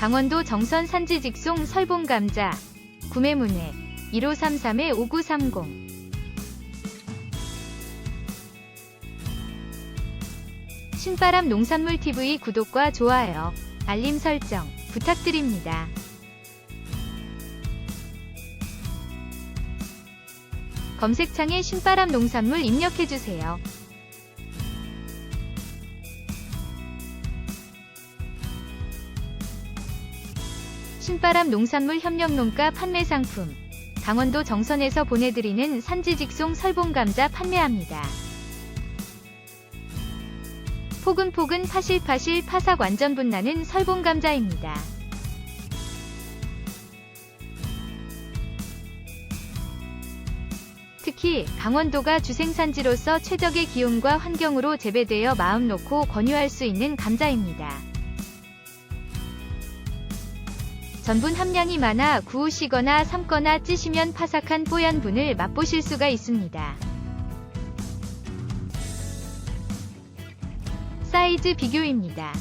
강원도 정선 산지 직송 설봉 감자 구매 문의 1533-5930 신바람 농산물 TV 구독과 좋아요, 알림 설정 부탁드립니다. 검색창에 신바람 농산물 입력해주세요. 신바람 농산물 협력농가 판매 상품 강원도 정선에서 보내드리는 산지 직송 설봉 감자 판매합니다. 포근포근 파실파실 파삭 완전 분나는 설봉 감자입니다. 특히 강원도가 주생산지로서 최적의 기온과 환경으로 재배되어 마음 놓고 권유할 수 있는 감자입니다. 전분 함량이 많아 구우시거나 삶거나 찌시면 파삭한 뽀얀 분을 맛보실 수가 있습니다. 사이즈 비교입니다.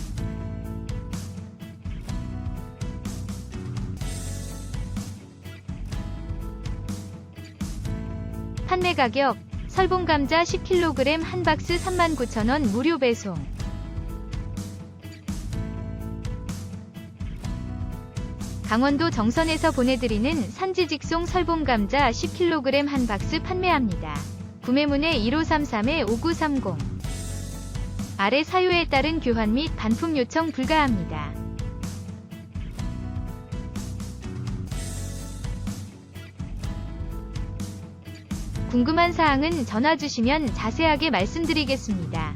판매 가격 설봉 감자 10kg 한 박스 39,000원 무료 배송 강원도 정선에서 보내드리는 산지 직송 설봉 감자 10kg 한 박스 판매합니다. 구매문의 1533-5930 아래 사유에 따른 교환 및 반품 요청 불가합니다. 궁금한 사항은 전화 주시면 자세하게 말씀드리겠습니다.